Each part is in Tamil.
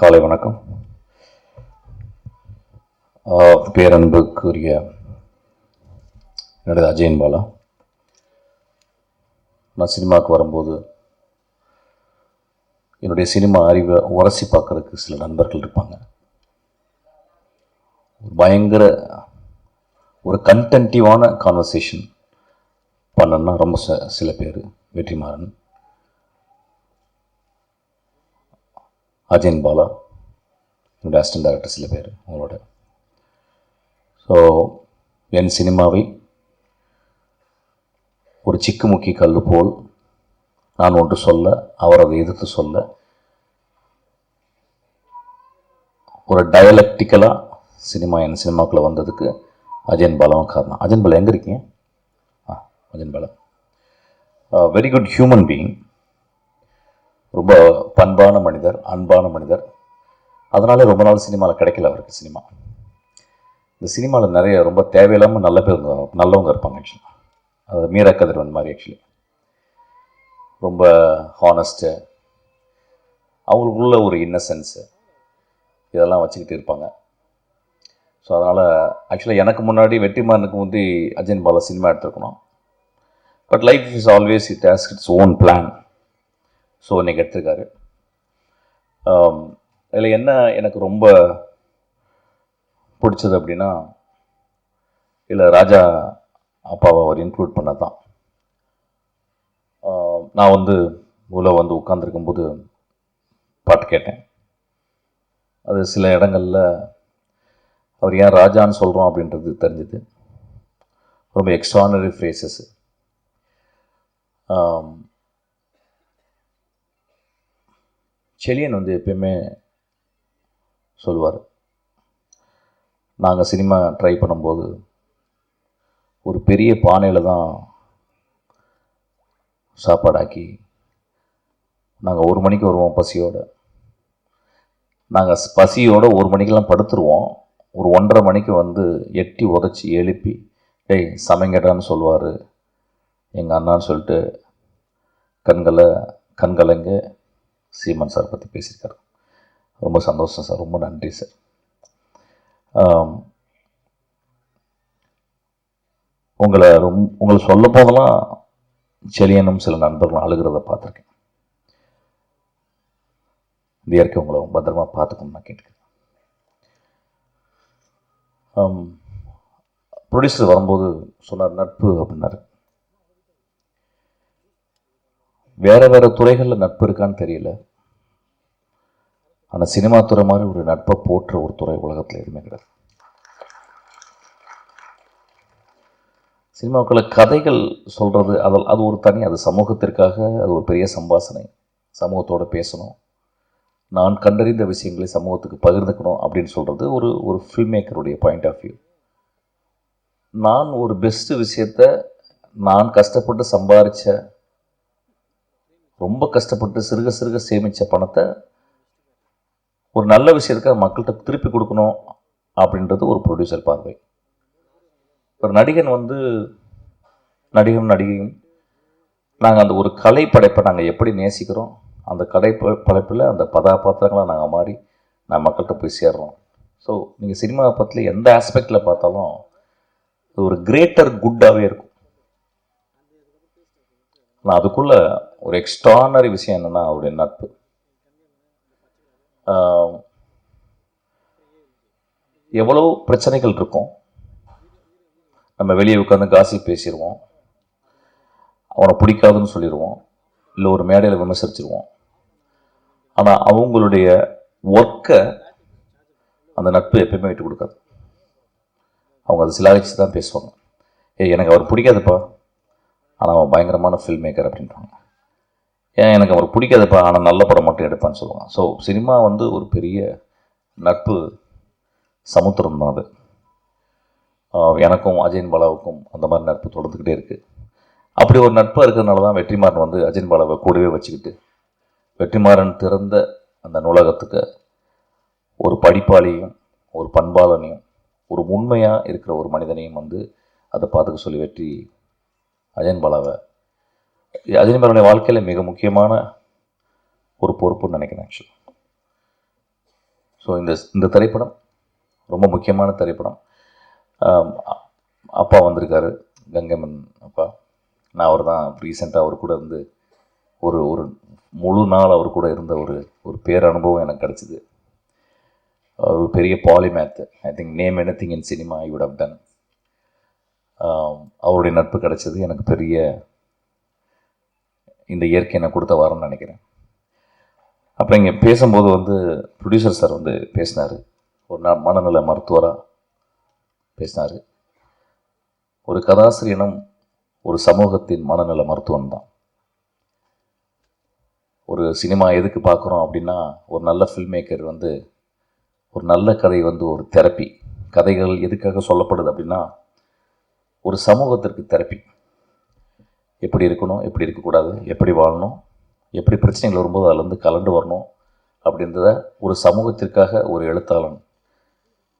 காலை வணக்கம். பேரன்புக்குரிய என்னுடைய அஜயன் பாலா. நான் சினிமாவுக்கு வரும்போது என்னுடைய சினிமா அறிவை உரசி பார்க்கறதுக்கு சில நண்பர்கள் இருப்பாங்க. ஒரு பயங்கர ஒரு கன்டென்டிவான கான்வர்சேஷன் பண்ணணும்னா ரொம்ப ச- சில பேர் வெற்றிமாறன். அஜயன் பாலா என்னுடைய அசிஸ்டன்ட் டேரக்டர் சில பேர் உங்களோட ஸோ என் சினிமாவை ஒரு சிக்குமுக்கி கல் போல் நான் ஒன்று சொல்ல அவர் அதை எதிர்த்து சொல்ல ஒரு டயலக்டிக்கலாக சினிமா என் சினிமாக்குள்ளே வந்ததுக்கு அஜயன் பாலாவும் காரணம். அஜயன் பாலா எங்கே இருக்கீங்க? ஆ Ajayan Bala. Very good human being ரொம்ப பண்பான மனிதர் அன்பான மனிதர். அதனாலே ரொம்ப நாள் சினிமாவில் கிடைக்கல அவருக்கு சினிமா. இந்த சினிமாவில் நிறைய ரொம்ப தேவையில்லாமல் நல்ல பேர் நல்லவங்க இருப்பாங்க ஆக்சுவலி அது மீரா கதிரவன் மாதிரி ஆக்சுவலி ரொம்ப ஹானஸ்ட்டு அவங்களுக்குள்ள ஒரு இன்னசென்ஸு இதெல்லாம் வச்சுக்கிட்டு இருப்பாங்க. ஸோ அதனால் ஆக்சுவலாக எனக்கு முன்னாடி வெற்றிமாறனுக்கு முந்தி Ajayan Bala cinema எடுத்துருக்கணும். But life is always it has its own plan so இன்றைக்கி எடுத்திருக்காரு. Um, இதில் என்ன எனக்கு ரொம்ப பிடிச்சது அப்படின்னா இதில் ராஜா அப்பாவை அவர் இன்க்ளூட் பண்ண தான் um, நான் வந்து உள்ள வந்து உட்காந்துருக்கும்போது பாட்டு கேட்டேன். அது சில இடங்களில் அவர் ஏன் ராஜான்னு சொல்கிறோம் அப்படின்றது தெரிஞ்சுது. ரொம்ப எக்ஸ்ட்ரானரி ஃப்ரேசஸ் செழியன் வந்து எப்பயுமே சொல்லுவார். நாங்கள் சினிமா ட்ரை பண்ணும்போது ஒரு பெரிய பானையில் தான் சாப்பாடாக்கி நாங்கள் ஒரு மணிக்கு வருவோம் பசியோடு. நாங்கள் பசியோடு ஒரு மணிக்கெல்லாம் படுத்துருவோம். ஒரு ஒன்றரை மணிக்கு வந்து எட்டி உதச்சி எழுப்பி டேய் சமைங்கடான்னு சொல்லுவார். எங்கள் அண்ணான்னு சொல்லிட்டு கண்களை கண்கலங்க சீமன் சார் பற்றி பேசியிருக்காரு. ரொம்ப சந்தோஷம் சார். ரொம்ப நன்றி சார். உங்களை ரொம் உங்களை சொல்ல போதெல்லாம் செலியனும் சில நண்பர்களும் அழுகிறத பார்த்துருக்கேன். இந்த இயற்கை உங்களை பத்திரமா பார்த்துக்கணும்னு நான் கேட்டுக்கிறேன். ப்ரொடியூசர் வரும்போது சொன்னார் நட்பு அப்படின்னாரு. வேறு வேறு துறைகளில் நட்பு இருக்கான்னு தெரியல. ஆனால் சினிமா துறை மாதிரி ஒரு நட்பை போற்ற ஒரு துறை உலகத்தில் எதுவுமே கிடையாது. சினிமாவுக்குள்ள கதைகள் சொல்கிறது அதில் அது ஒரு தனி அது சமூகத்திற்காக அது ஒரு பெரிய சம்பாசனை. சமூகத்தோட பேசணும். நான் கண்டறிந்த விஷயங்களை சமூகத்துக்கு பகிர்ந்துக்கணும் அப்படின்னு சொல்கிறது ஒரு ஒரு ஃபில்ம் மேக்கருடைய பாயிண்ட் ஆஃப் வியூ நான் ஒரு பெஸ்ட்டு விஷயத்த நான் கஷ்டப்பட்டு சம்பாரித்த ரொம்ப கஷ்டப்பட்டு சிறுக சிறுக சேமித்த பணத்தை ஒரு நல்ல விஷயத்துக்காக மக்கள்கிட்ட திருப்பி கொடுக்கணும் அப்படின்றது ஒரு ப்ரொடியூசர் பார்வை. ஒரு நடிகன் வந்து நடிகரும் நடிகையும் நாங்கள் அந்த ஒரு கலை படைப்பை நாங்கள் எப்படி நேசிக்கிறோம்? அந்த கலை ப- படைப்பில் அந்த கதாபாத்திரங்களை நாங்கள் மாறி நான் மக்கள்கிட்ட போய் சேர்றோம். ஸோ நீங்கள் சினிமா பற்றி எந்த ஆஸ்பெக்டில் பார்த்தாலும் அது ஒரு கிரேட்டர் குட்டாகவே இருக்கும். நான் அதுக்குள்ளே ஒரு எக்ஸ்ட்ரானரி விஷயம் என்னென்னா அவருடைய நட்பு. எவ்வளோ பிரச்சனைகள் இருக்கும். நம்ம வெளியே உட்காந்து காசி பேசிடுவோம். அவனை பிடிக்காதுன்னு சொல்லிடுவோம். இல்லை ஒரு மேடையில் விமர்சிச்சிருவோம் ஆனால் அவங்களுடைய ஒர்க்கை அந்த நட்பு எப்பயுமே விட்டு கொடுக்காது. அவங்க அதை சிலாகிச்சு தான் பேசுவாங்க. ஏய் எனக்கு அவர் பிடிக்காதுப்பா. ஆனால் அவன் பயங்கரமான ஃபில்ம் மேக்கர் அப்படின்றாங்க. ஏன் எனக்கு அவர் பிடிக்காதுப்பா ஆனால் நல்ல படம் மட்டும் எடுப்பான்னு சொல்லுவாங்க. ஸோ சினிமா வந்து ஒரு பெரிய நட்பு சமுத்திரம் தான் அது. எனக்கும் அஜயன் பாலாவுக்கும் அந்த மாதிரி நட்பு தொடர்ந்துக்கிட்டே இருக்குது அப்படி ஒரு நட்பாக இருக்கிறதுனால தான் வெற்றிமாறன் வந்து அஜயன் பாலாவை கூடவே வச்சுக்கிட்டு வெற்றிமாறன் திறந்த அந்த நூலகத்துக்கு ஒரு படிப்பாளியும் ஒரு பண்பாளனையும் ஒரு உண்மையாக இருக்கிற ஒரு மனிதனையும் வந்து அதை பார்த்துக்க சொல்லி வெற்றி அஜயன் பாலாவை அஜினிபரனுடைய வாழ்க்கையில் மிக முக்கியமான ஒரு பொறுப்புன்னு நினைக்கிறேன் ஆக்சுவலி ஸோ இந்த இந்த திரைப்படம் ரொம்ப முக்கியமான திரைப்படம். அப்பா வந்திருக்காரு கங்கைமன் அப்பா. நான் அவர் தான் ரீசெண்டாக அவர் கூட இருந்து ஒரு ஒரு முழு நாள் அவர் கூட இருந்த ஒரு ஒரு பேரனுபவம் எனக்கு கிடச்சிது. ஒரு பெரிய polymath I think name any thing in cinema I would have done அவருடைய நட்பு கிடச்சது எனக்கு பெரிய இந்த இயற்கை எனக்கு கொடுத்த வாரம்னு நினைக்கிறேன். அப்புறம் இங்கே பேசும்போது வந்து ப்ரொடியூசர் சார் வந்து பேசினார். ஒரு நாள் மனநல மருத்துவராக பேசினார். ஒரு கதாசிரியனும் ஒரு சமூகத்தின் மனநல மருத்துவன் தான். ஒரு சினிமா எதுக்கு பார்க்குறோம் அப்படின்னா ஒரு நல்ல ஃபில்ம் மேக்கர் வந்து ஒரு நல்ல கதை வந்து ஒரு தெரப்பி கதைகள் எதுக்காக சொல்லப்படுது அப்படின்னா ஒரு சமூகத்திற்கு தெரப்பி எப்படி இருக்கணும் எப்படி இருக்கக்கூடாது எப்படி வாழணும் எப்படி பிரச்சனைகள் வரும்போது அதிலேருந்து கலண்டு வரணும் அப்படின்றத ஒரு சமூகத்திற்காக ஒரு எழுத்தாளன்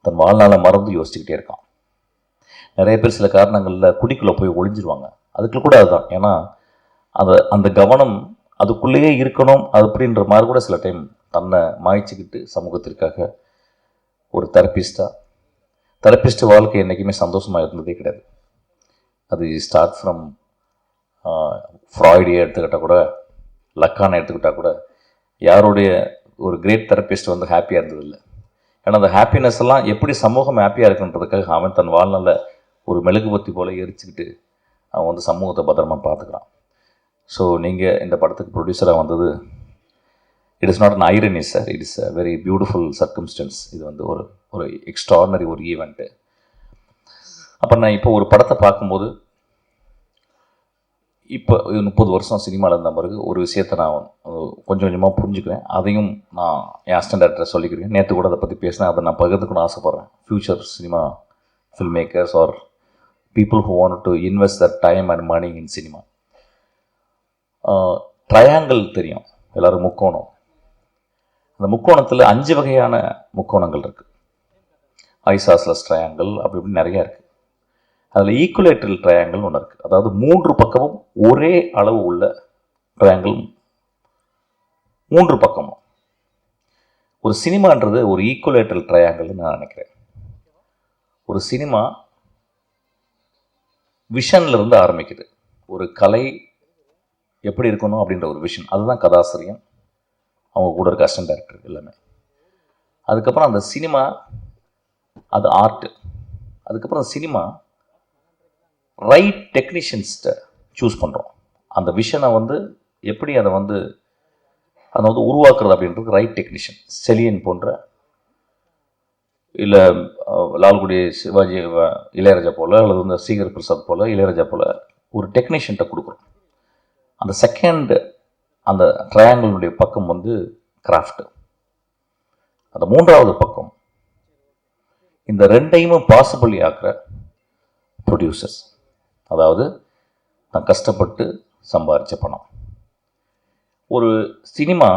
தன் வாழ்நாளை மறந்து யோசிச்சுக்கிட்டே இருக்கான். நிறைய பேர் சில காரணங்களில் குடிக்குள்ளே போய் ஒளிஞ்சிருவாங்க. அதுக்குள்ள கூட அதுதான். ஏன்னா அந்த அந்த கவனம் அதுக்குள்ளேயே இருக்கணும் அப்படின்ற மாதிரி கூட சில டைம் தன்னை மாய்ச்சிக்கிட்டு சமூகத்திற்காக ஒரு தெரப்பிஸ்டாக தெரப்பிஸ்ட் வாழ்க்கை என்றைக்குமே சந்தோஷமாக இருந்ததே கிடையாது. அது ஸ்டார்ட் ஃப்ரம் ஃப்ராய்டியை எடுத்துக்கிட்டால் கூட லக்கானை எடுத்துக்கிட்டால் கூட யாருடைய ஒரு கிரேட் தெரப்பிஸ்ட் வந்து ஹாப்பியாக இருந்ததில்லை. ஏன்னா அந்த ஹாப்பினஸ் எல்லாம் எப்படி சமூகம் ஹாப்பியாக இருக்குன்றதுக்காக அவன் தன் வாழ்நாளில் ஒரு மெழுகுபத்தி போல் எரிச்சுக்கிட்டு அவன் வந்து சமூகத்தை பத்திரமா பார்த்துக்கிறான். ஸோ நீங்கள் இந்த படத்துக்கு ப்ரொடியூசராக வந்தது it is not an irony sir it is a very beautiful circumstance இது வந்து ஒரு ஒரு எக்ஸ்ட்ரானரி ஒரு ஈவெண்ட்டு அப்போ நான் இப்போ ஒரு படத்தை பார்க்கும்போது இப்போ முப்பது வருஷம் சினிமாவில் இருந்த பிறகு ஒரு விஷயத்தை நான் கொஞ்சம் கொஞ்சமாக புரிஞ்சுக்கிறேன். அதையும் நான் என் அசிஸ்டன்ட் சொல்லிக்கிறேன். நேற்று கூட அதை பற்றி பேசினேன். அதை நான் பகிர்ந்துக்கணும் ஆசைப்பட்றேன். Future cinema film makers are people who want to invest their time and money in cinema triangle தெரியும். எல்லாரும் முக்கோணம். அந்த முக்கோணத்தில் அஞ்சு வகையான முக்கோணங்கள் இருக்குது ஐசாஸ்லஸ் ட்ரையாங்கிள் அப்படி இப்படி நிறையா இருக்குது அதில் ஈக்குலேட்ரல் ட்ரையாங்கிள்னு ஒன்று இருக்குது அதாவது மூன்று பக்கமும் ஒரே அளவு உள்ள ட்ரையாங்கிள் மூன்று பக்கமும். ஒரு சினிமான்றது ஒரு ஈக்குலேட்டரல் ட்ரையாங்கிள்னு நான் நினைக்கிறேன். ஒரு சினிமா விஷன்லேருந்து ஆரம்பிக்குது. ஒரு கலை எப்படி இருக்கணும் அப்படின்ற ஒரு விஷன். அதுதான் கதாசிரியன். அவங்க கூட இருக்க அசிஸ்டன்ட் டேரக்டர் எல்லாமே. அதுக்கப்புறம் அந்த சினிமா அது ஆர்ட் அதுக்கப்புறம் சினிமா ரைட் டெக்னீஷியன்ஸ்கிட்ட சூஸ் பண்ணுறோம் அந்த விஷனை வந்து எப்படி அதை வந்து அதை வந்து உருவாக்குறது அப்படின்றது ரைட் டெக்னீஷியன் செலியன் போன்ற இல்லை லால்குடி சிவாஜி இளையராஜா போல் அல்லது வந்து சீகர் பிரசாத் போல் இளையராஜா போல் ஒரு டெக்னீஷியன்ட்ட கொடுக்குறோம். அந்த செகண்ட் அந்த ட்ரையாங்கிளுடைய பக்கம் வந்து கிராஃப்ட் அந்த மூன்றாவது பக்கம் இந்த ரெண்டையுமே பாசிபிள் ஆக்குற ப்ரொடியூசர்ஸ் அதாவது நான் கஷ்டப்பட்டு சம்பாரித்த பணம். ஒரு சினிமா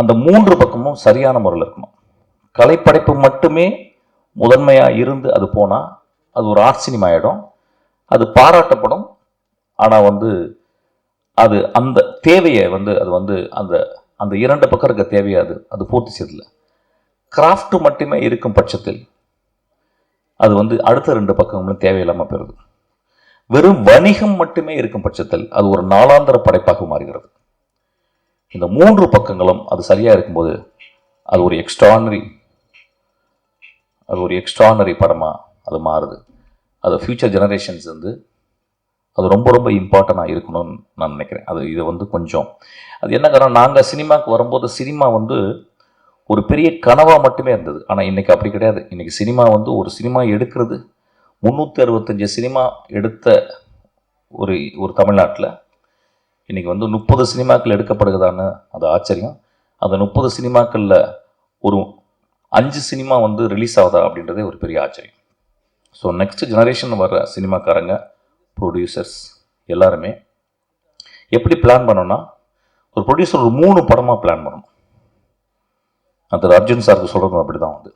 அந்த மூன்று பக்கமும் சரியான முறையில் இருக்கணும். கலைப்படைப்பு மட்டுமே முதன்மையாக இருந்து அது போனால் அது ஒரு ஆர்ட் சினிமா ஆகிடும் அது பாராட்டப்படும். ஆனால் வந்து அது அந்த தேவையை வந்து அது வந்து அந்த அந்த இரண்டு பக்கம் இருக்க தேவையை அது அது பூர்த்தி செய்யல கிராஃப்ட் மட்டுமே இருக்கும் பட்சத்தில் அது வந்து அடுத்த ரெண்டு பக்கங்களும் தேவையில்லாமல் போயிடுது. வெறும் வணிகம் மட்டுமே இருக்கும் பட்சத்தில் அது ஒரு நாளாந்தர படைப்பாக மாறுகிறது. இந்த மூன்று பக்கங்களும் அது சரியாக இருக்கும்போது அது ஒரு எக்ஸ்ட்ரானரி அது ஒரு எக்ஸ்ட்ரானரி படமாக அது மாறுது. அது ஃப்யூச்சர் ஜெனரேஷன்ஸ் வந்து அது ரொம்ப ரொம்ப இம்பார்ட்டண்ட்டாக இருக்கணும்னு நான் நினைக்கிறேன். அது இது வந்து கொஞ்சம் அது என்ன காரணம்? நாங்கள் சினிமாவுக்கு வரும்போது சினிமா வந்து ஒரு பெரிய கனவாக மட்டுமே இருந்தது. ஆனால் இன்றைக்கி அப்படி கிடையாது. இன்றைக்கி சினிமா வந்து ஒரு சினிமா எடுக்கிறது முந்நூற்றி அறுபத்தஞ்சு சினிமா எடுத்த ஒரு ஒரு தமிழ்நாட்டில் இன்றைக்கி வந்து முப்பது சினிமாக்கள் எடுக்கப்படுகிறதான்னு அது ஆச்சரியம். அந்த முப்பது சினிமாக்களில் ஒரு அஞ்சு சினிமா வந்து ரிலீஸ் ஆகுதா அப்படின்றதே ஒரு பெரிய ஆச்சரியம். ஸோ நெக்ஸ்ட் ஜெனரேஷன் வர சினிமாக்காரங்க ப்ரொடியூசர்ஸ் எல்லாருமே எப்படி பிளான் பண்ணோன்னா ஒரு ப்ரொடியூசர் ஒரு மூணு படமாக பிளான் பண்ணணும். அது அர்ஜுன் சாருக்கு சொல்கிறது அப்படி தான் வந்து.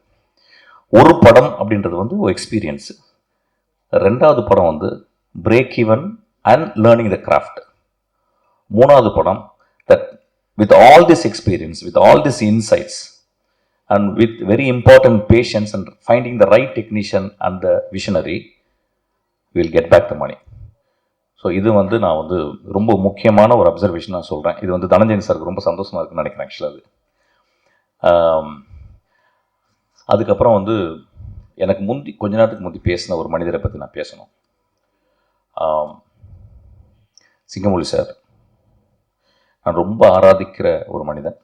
ஒரு படம் அப்படின்றது வந்து ஒரு எக்ஸ்பீரியன்ஸு ரெண்டாவது படம் வந்து break even and learning the craft மூணாவது படம் that with all this experience with all this insights and with very important patience and finding the right technician and the visionary will get back the money so இது வந்து நான் வந்து ரொம்ப முக்கியமான ஒரு அப்சர்வேஷன் நான் சொல்கிறேன் இது வந்து தனஞ்சயன் சாருக்கு ரொம்ப சந்தோஷமாக இருக்குன்னு நினைக்கிறேன் ஆக்சுவலாக அது. அதுக்கப்புறம் வந்து எனக்கு முந்தி கொஞ்ச நேரத்துக்கு முந்தி பேசின ஒரு மனிதரை பற்றி நான் பேசணும். சிங்கமொழி சார். நான் ரொம்ப ஆராதிக்கிற ஒரு மனிதன்.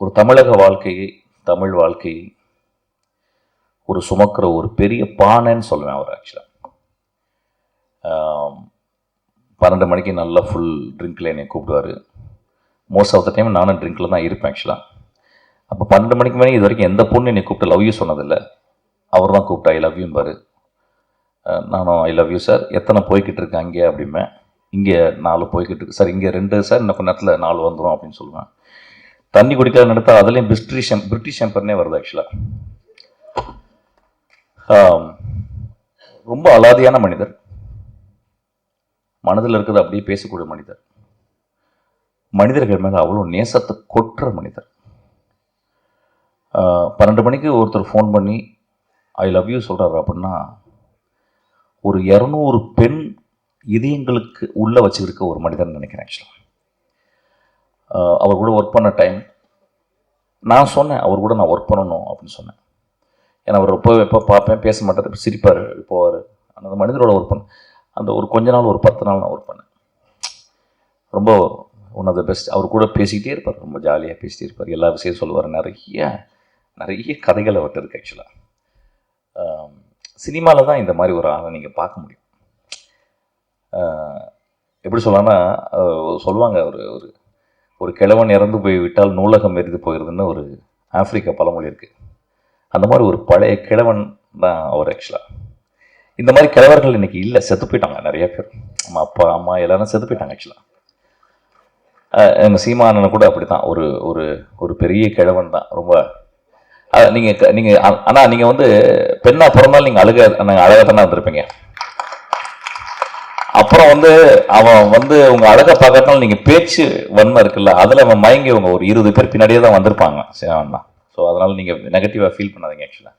ஒரு தமிழக வாழ்க்கையை தமிழ் வாழ்க்கையை ஒரு சுமக்கிற ஒரு பெரிய பானைன்னு சொல்லுவேன் அவர் ஆக்சுவலாக பன்னெண்டு மணிக்கு நல்லா ஃபுல் ட்ரிங்க்கில் என்னை கூப்பிடுவார். மோஸ்ட் ஆஃப் த டைம் நானும் ட்ரிங்க்கில் தான் இருப்பேன் ஆக்சுவலாக அப்போ பன்னெண்டு மணிக்கு மேலே இது வரைக்கும் எந்த பொண்ணு என்னை கூப்பிட்டு லவ் யூ சொன்னதில்லை. அவர் தான் கூப்பிட்டா ஐ லவ் யூம்பாரு நானும் ஐ லவ் யூ சார் எத்தனை போய்கிட்டு இருக்கு அங்கே அப்படிமே இங்கே நாலு போய்கிட்டு இருக்கு. சார் இங்கே ரெண்டு சார் இன்னும் கொஞ்ச நேரத்தில் நாலு வந்துடும் அப்படின்னு சொல்லுவேன். தண்ணி குடிக்காத நடத்தா அதுலேயும் பிரிட்டிஷ் பிரிட்டிஷ் எம்பர்னே வருது ஆக்சுவலாக ரொம்ப அலாதியான மனிதர். மனதில் இருக்கிறது அப்படியே பேசக்கூடிய மனிதர். மனிதர்கள் மேலே அவ்வளோ நேசத்தை கொட்டுற மனிதர். பன்னெண்டு மணிக்கு ஒருத்தர் ஃபோன் பண்ணி ஐ லவ் யூ சொல்கிறாரு அப்படின்னா ஒரு இரநூறு பெண் இதயங்களுக்கு உள்ளே வச்சுருக்க ஒரு மனிதன் நினைக்கிறேன் ஆக்சுவலாக அவர் கூட ஒர்க் பண்ண டைம் நான் சொன்னேன் அவர் கூட நான் ஒர்க் பண்ணணும் அப்படின்னு சொன்னேன். ஏன்னா அவர் எப்போ எப்போ பார்ப்பேன் பேச மாட்டார் சிரிப்பார் போவார். அந்த மனிதரோட ஒர்க் பண்ண அந்த ஒரு கொஞ்ச நாள் ஒரு பத்து நாள் நான் ஒர்க் பண்ணேன். ரொம்ப ஒன் ஆஃப் த பெஸ்ட் அவர் கூட பேசிக்கிட்டே இருப்பார் ரொம்ப ஜாலியாக பேசிகிட்டே இருப்பார். எல்லா விஷயம் சொல்லுவார் நிறைய நிறைய கதைகள் அவர்கிட்ட இருக்குது ஆக்சுவலாக சினிமாவில் தான் இந்த மாதிரி ஒரு ஆளை நீங்கள் பார்க்க முடியும். எப்படி சொல்லலாம்னா சொல்லுவாங்க ஒரு ஒரு ஒரு கிழவன் இறந்து போய் விட்டால் நூலகம் எரிந்து போயிருதுன்னு ஒரு ஆப்பிரிக்கா பழமொழி இருக்குது அந்த மாதிரி ஒரு பழைய கிழவன் தான் அவர் ஆக்சுவலாக இந்த மாதிரி கிழவர்கள் இன்னைக்கு இல்லை செத்து போயிட்டாங்க நிறைய பேர். நம்ம அப்பா அம்மா எல்லாரும் செத்து போயிட்டாங்க ஆக்சுவலாக எங்கள் சீமானனை கூட அப்படி தான் ஒரு ஒரு ஒரு பெரிய கிழவன் தான். ரொம்ப நீங்கள் நீங்க க- நீங்க ஆனா நீங்க வந்து பெண்ணா பிறந்தாலும் நீங்க அழுக நாங்க அழகா தானே வந்திருப்பீங்க அப்புறம் வந்து அவன் வந்து உங்க அழகை பார்க்கறதுனால நீங்க பேச்சு வன்மை இருக்குல்ல அதுல அவன் மயங்கி உங்க ஒரு இருபது பேர் பின்னாடியே தான் வந்திருப்பாங்க சேவன் ஸோ அதனால நீங்க நெகட்டிவா ஃபீல் பண்ணாதீங்க ஆக்சுவலா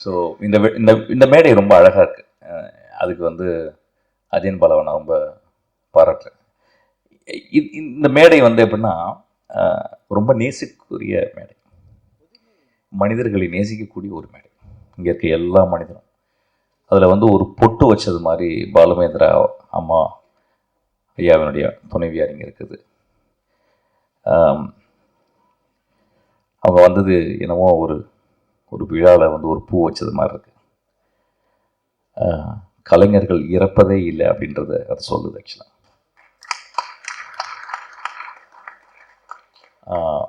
ஸோ இந்த இந்த இந்த மேடை ரொம்ப அழகா இருக்கு. அதுக்கு வந்து அஜயன் பாலவை நான் ரொம்ப பாராட்டுறேன். இந்த மேடை வந்து எப்படின்னா ரொம்ப நேசிக்கக்கூடிய மேடை. மனிதர்களை நேசிக்கக்கூடிய ஒரு மேடை. இங்கே இருக்க எல்லா மனிதனும். அதில் வந்து ஒரு பொட்டு வச்சது மாதிரி பாலுமேந்திரா அம்மா ஐயாவினுடைய துணைவியார் இங்கே இருக்குது. அவங்க வந்தது என்னமோ ஒரு ஒரு விழாவில் வந்து ஒரு பூ வச்சது மாதிரி இருக்கு. கலைஞர்கள் இறப்பதே இல்லை அப்படின்றத அது சொல்லுது ஆக்சுவலாக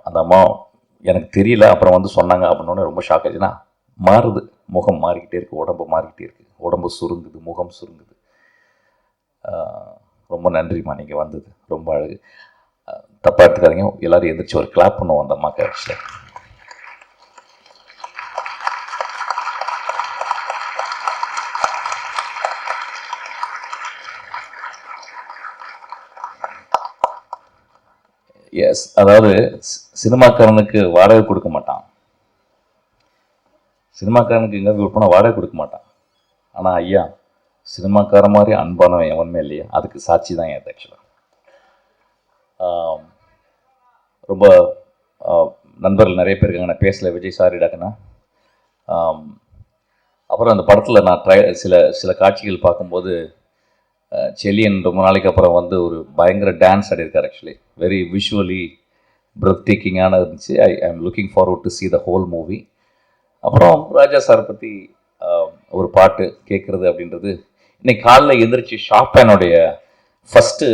அந்த அம்மா எனக்கு தெரியல அப்புறம் வந்து சொன்னாங்க அப்படின்னோடனே ரொம்ப ஷாக் ஆச்சுன்னா மாறுது. முகம் மாறிக்கிட்டே இருக்குது உடம்பு மாறிக்கிட்டே இருக்குது உடம்பு சுருங்குது முகம் சுருங்குது. ரொம்ப நன்றிம்மா நீங்கள் வந்தது. ரொம்ப அழகு. தப்பாக எடுத்துக்காதீங்க. எல்லாரும் எந்திரிச்சு ஒரு கிளாப் பண்ணுவோம் அந்த அம்மாவுக்கு ஆக்சுவலாக எஸ் அதாவது சி- சினிமாக்காரனுக்கு வாடகை கொடுக்க மாட்டான். சினிமாக்காரனுக்கு எங்கே போனால் வாடகை கொடுக்க மாட்டான். ஆனால் ஐயா சினிமாக்கார மாதிரி அன்பானவன் எவனுமே இல்லையா. அதுக்கு சாட்சி தான் என் ஆக்சுவலாக ரொம்ப நண்பர்கள் நிறைய பேர் இருக்காங்க. நான் பேசல. விஜய் சாரி டாக்குன்னா. அப்புறம் அந்த படத்தில் நான் ட்ரை சில சில காட்சிகள் பார்க்கும்போது செலியன் ரொம்ப நாளைக்கு அப்புறம் வந்து ஒரு பயங்கர டான்ஸ் ஆடியிருக்கார் ஆக்சுவலி வெரி விஷுவலி பிரத் டேக்கிங்கான இருந்துச்சு. I I am looking forward to see the whole movie அப்புறம் ராஜா சார் பற்றி ஒரு பாட்டு கேட்குறது அப்படின்றது இன்னைக்கு காலைல எந்திரிச்சு ஷாப்பேனுடைய ஃபஸ்ட்டு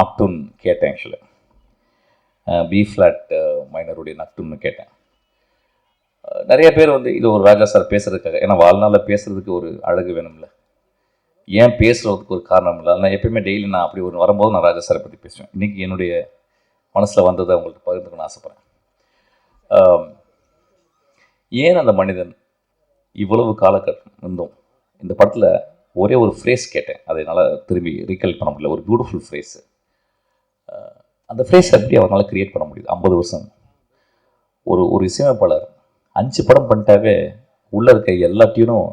நக்டூன் கேட்டேன் ஆக்சுவலி பி ஃப்ளாட் மைனருடைய நக்டூன்னு கேட்டேன். நிறைய பேர் வந்து இது ஒரு ராஜா சார் பேசுறதுக்காக ஏன்னா வாழ்நாளில் பேசுறதுக்கு ஒரு அழகு வேணும்ல. ஏன் பேசுகிறதுக்கு ஒரு காரணம் இல்லை? நான் எப்பயுமே டெய்லி நான் அப்படி ஒரு வரும்போது நான் ராஜா சாரை பற்றி பேசுவேன். இன்றைக்கி என்னுடைய மனசில் வந்ததை அவங்கள்ட்ட பகிர்ந்துக்கணும்னு ஆசைப்பட்றேன். ஏன் அந்த மனிதன் இவ்வளவு காலகட்டம் இருந்தும் இந்த படத்தில் ஒரே ஒரு ஃப்ரேஸ் கேட்டேன். அதை என்னால் திரும்பி ரீகல் பண்ண முடியல. ஒரு பியூட்டிஃபுல் ஃப்ரேஸு அந்த ஃப்ரேஸ் எப்படி அவனால் க்ரியேட் பண்ண முடியுது? ஐம்பது வருஷம். ஒரு ஒரு இசையமைப்பாளர் அஞ்சு படம் பண்ணிட்டாவே உள்ளே இருக்க எல்லா டியூனும்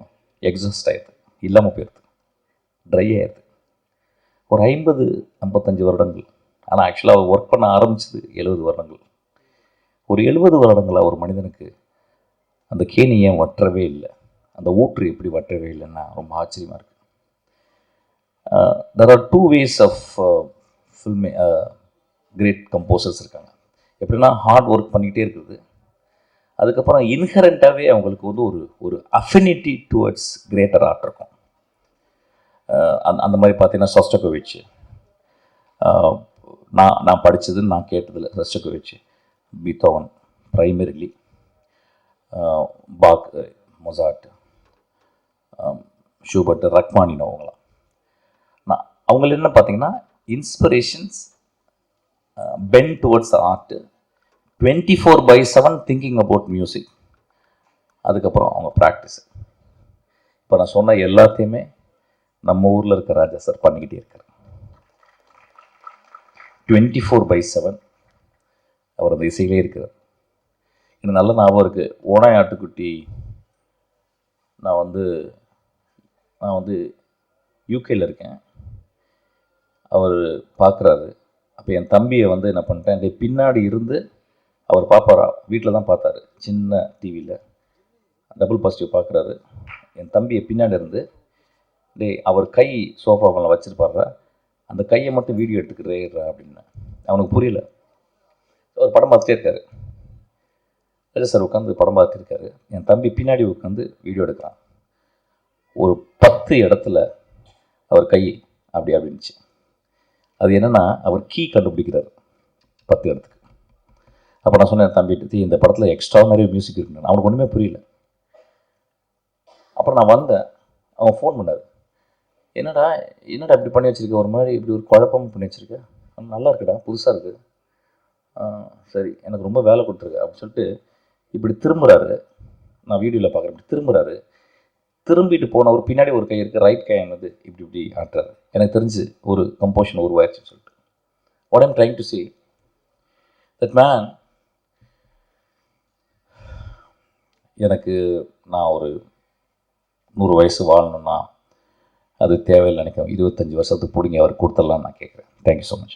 எக்ஸாஸ்ட் ஆகிடுது இல்லாமல் போயிடுது. ட்ரை ஆயிடுது ஒரு ஐம்பது ஐம்பத்தஞ்சு வருடங்கள். ஆனால் ஆக்சுவலாக அவர் ஒர்க் பண்ண ஆரம்பிச்சது எழுபது வருடங்கள். ஒரு எழுபது வருடங்களா ஒரு மனிதனுக்கு அந்த கேணி ஏன் வற்றவே இல்லை? அந்த ஊற்று எப்படி வற்றவே இல்லைன்னா ரொம்ப ஆச்சரியமாக இருக்குது there are two ways of ஃபில்மே great composers இருக்காங்க. எப்படின்னா ஹார்ட் ஒர்க் பண்ணிக்கிட்டே இருக்குது அதுக்கப்புறம் இன்ஹரண்ட்டாகவே அவங்களுக்கு வந்து ஒரு ஒரு அஃபினிட்டி டுவர்ட்ஸ் கிரேட்டர் ஆர்ட் இருக்கும். அந்த அந்த மாதிரி பார்த்தீங்கன்னா சஸ்டகோவிச். நான் நான் படித்தது நான் கேட்டதில் Shostakovich. Beethoven primarily. Bach Mozart Schubert Rachmaninoff அவங்களாம். நான் அவங்கள என்ன பார்த்தீங்கன்னா inspirations bent towards art twenty four by seven thinking about music அதுக்கப்புறம் அவங்க ப்ராக்டிஸ் இப்போ நான் சொன்ன எல்லாத்தையுமே நம்ம ஊரில் இருக்க ராஜா சார் பண்ணிக்கிட்டே இருக்கார். டுவெண்ட்டி ஃபோர் பை செவன் அவர் அந்த இசையிலே இருக்கிறார். எனக்கு நல்ல ஞாபகம் இருக்குது ஓனாய் ஆட்டுக்குட்டி நான் வந்து நான் வந்து யூகேயில் இருக்கேன். அவர் பார்க்குறாரு அப்போ என் தம்பியை வந்து என்ன பண்ணிட்டேன் என் பின்னாடி இருந்து அவர் பார்ப்பாரா வீட்டில் தான் பார்த்தாரு. சின்ன டிவியில் டபுள் பாசிட்டிவ் பார்க்குறாரு என் தம்பியை பின்னாடி இருந்து டேய் அவர் கை சோஃபா மேலே வச்சிருப்பாருடா அந்த கையை மட்டும் வீடியோ எடுத்துக்கிறேடா அப்படின்னு. அவனுக்கு புரியல. அவர் படம் பார்த்துட்டே இருக்காரு இல்லை சார் உட்காந்து படம் பார்த்துட்டு இருக்காரு என் தம்பி பின்னாடி உட்காந்து வீடியோ எடுக்கிறான். ஒரு பத்து இடத்துல அவர் கை அப்படி அப்படின்னுச்சு. அது என்னென்னா அவர் கீ கண்டுபிடிக்கிறார் பத்து இடத்துக்கு. அப்போ நான் சொன்னேன் தம்பி "தீ, இந்த படத்தில் எக்ஸ்ட்ரா நிறைய மியூசிக் இருக்குன்னு. அவனுக்கு ஒன்றுமே புரியல. அப்புறம் நான் வந்தேன். அவன் ஃபோன் பண்ணார். என்னடா என்னடா இப்படி பண்ணி வச்சுருக்க? ஒரு மாதிரி இப்படி ஒரு குழப்பமும் பண்ணி வச்சுருக்க? நல்லா இருக்குடா புதுசாக இருக்குது சரி எனக்கு ரொம்ப வேலை கொடுத்துருக்கு அப்படின்னு சொல்லிட்டு இப்படி திரும்புகிறாரு நான் வீடியோவில் பார்க்குறேன் இப்படி திரும்புகிறாரு திரும்பிட்டு போன ஒரு பின்னாடி ஒரு கை இருக்குது ரைட் கை வந்து இப்படி இப்படி ஆட்டுறாரு. எனக்கு தெரிஞ்சு ஒரு கம்போஷன் உருவாயிருச்சுன்னு சொல்லிட்டு. What I'm trying to see that man எனக்கு நான் ஒரு நூறு வயசு வாழணும்னா அது தேவையில்லை நினைக்கிறேன் இருபத்தஞ்சி வருஷத்துக்கு பிடிங்க அவர் கொடுத்துடலான்னு நான் கேட்குறேன். Thank you so much